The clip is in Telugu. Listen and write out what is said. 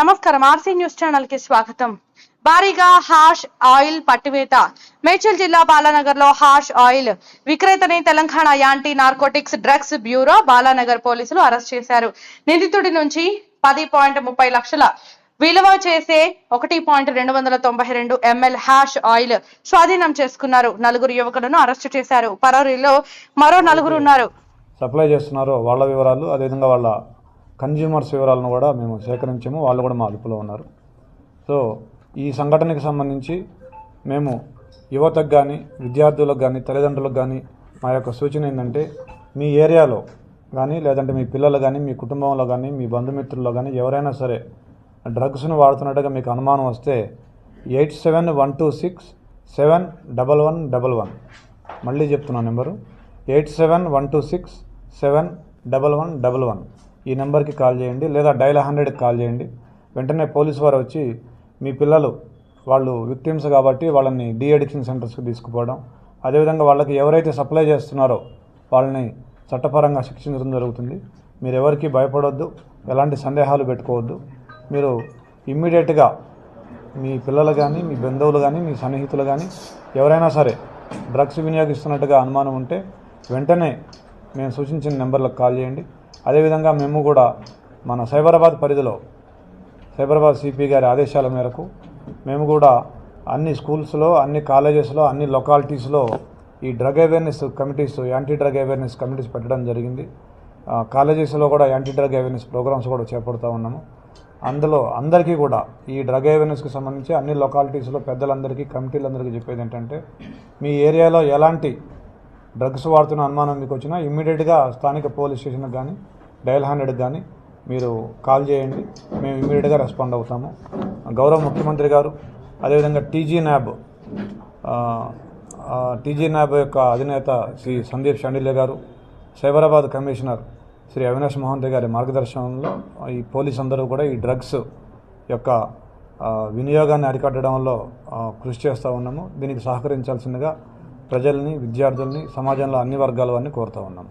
నమస్కారం ఆర్సీ న్యూస్ ఛానల్కి స్వాగతం. భారీగా హాష్ ఆయిల్ పట్టివేత. మేడ్చల్ జిల్లా బాలానగర్లో hash oil. విక్రేతని Telangana anti narcotics drugs bureau Balanagar పోలీసులు అరెస్ట్ చేశారు. నిందితుడి నుంచి పది పాయింట్ ముప్పై లక్షల విలువ చేసే ఒకటి పాయింట్ రెండు వందల తొంభై రెండు ఎంఎల్ హ్యాష్ ఆయిల్ స్వాధీనం చేసుకున్నారు. నలుగురు యువకులను అరెస్టు చేశారు. పరోరీలో మరో నలుగురు ఉన్నారు. సప్లై చేస్తున్నారు వాళ్ళ వివరాలు అదేవిధంగా వాళ్ళ కన్జ్యూమర్స్ వివరాలను కూడా మేము సేకరించాము. వాళ్ళు కూడా మా అదుపులో ఉన్నారు. సో ఈ సంఘటనకి సంబంధించి మేము యువతకు కానీ విద్యార్థులకు కానీ తల్లిదండ్రులకు కానీ మా యొక్క సూచన ఏంటంటే మీ ఏరియాలో కానీ లేదంటే మీ పిల్లలు కానీ మీ కుటుంబంలో కానీ మీ బంధుమిత్రుల్లో కానీ ఎవరైనా సరే డ్రగ్స్ను వాడుతున్నట్టుగా మీకు అనుమానం వస్తే eight seven one two six seven double one double one. మళ్ళీ చెప్తున్నా number. Eight seven one two six seven double one double one. ఈ నెంబర్కి కాల్ చేయండి లేదా డైల్ హండ్రెడ్కి కాల్ చేయండి. వెంటనే పోలీసు వారు వచ్చి మీ పిల్లలు వాళ్ళు విక్టిమ్స్ కాబట్టి వాళ్ళని డీ అడిక్షన్ సెంటర్స్కి తీసుకుపోవడం. అదేవిధంగా వాళ్ళకి ఎవరైతే సప్లై చేస్తున్నారో వాళ్ళని చట్టపరంగా శిక్షించడం జరుగుతుంది. మీరు ఎవరికి భయపడొద్దు ఎలాంటి సందేహాలు పెట్టుకోవద్దు. మీరు ఇమ్మీడియట్గా మీ పిల్లలు కానీ మీ బంధువులు కానీ మీ సన్నిహితులు కానీ ఎవరైనా సరే డ్రగ్స్ వినియోగిస్తున్నట్టుగా అనుమానం ఉంటే వెంటనే మేము సూచించిన నెంబర్లకు కాల్ చేయండి. అదేవిధంగా మేము కూడా మన సైబరాబాద్ పరిధిలో సైబరాబాద్ సిపి గారి ఆదేశాల మేరకు మేము కూడా అన్ని స్కూల్స్లో అన్ని కాలేజెస్లో అన్ని లొకాలిటీస్లో ఈ drug awareness committees anti drug awareness committees పెట్టడం జరిగింది. కాలేజెస్లో కూడా యాంటీ డ్రగ్ అవేర్నెస్ ప్రోగ్రామ్స్ కూడా చేపడుతూ ఉన్నాము. అందులో అందరికీ కూడా ఈ డ్రగ్ అవేర్నెస్కి సంబంధించి అన్ని లొకాలిటీస్లో పెద్దలందరికీ కమిటీలందరికీ చెప్పేది ఏంటంటే మీ ఏరియాలో ఎలాంటి డ్రగ్స్ వాడుతున్న అనుమానం మీకు వచ్చినా ఇమ్మీడియట్గా స్థానిక పోలీస్ స్టేషన్కి కానీ డయల్ హండ్రెడ్కి కానీ మీరు కాల్ చేయండి. మేము ఇమ్మీడియట్గా రెస్పాండ్ అవుతాము. గౌరవ ముఖ్యమంత్రి గారు అదేవిధంగా టీజీ న్యాబ్ టీజీ న్యాబ్ యొక్క అధినేత శ్రీ సందీప్ షండిలే గారు సైబరాబాద్ కమిషనర్ శ్రీ అవినాష్ మోహంతి గారి మార్గదర్శనంలో ఈ పోలీస్ అందరూ కూడా ఈ డ్రగ్స్ యొక్క వినియోగాన్ని అరికట్టడంలో కృషి చేస్తూ ఉన్నాము. దీనికి సహకరించాల్సిందిగా ప్రజల్ని విద్యార్థుల్ని సమాజంలో అన్ని వర్గాల వారిని కోరుతూ ఉన్నాం.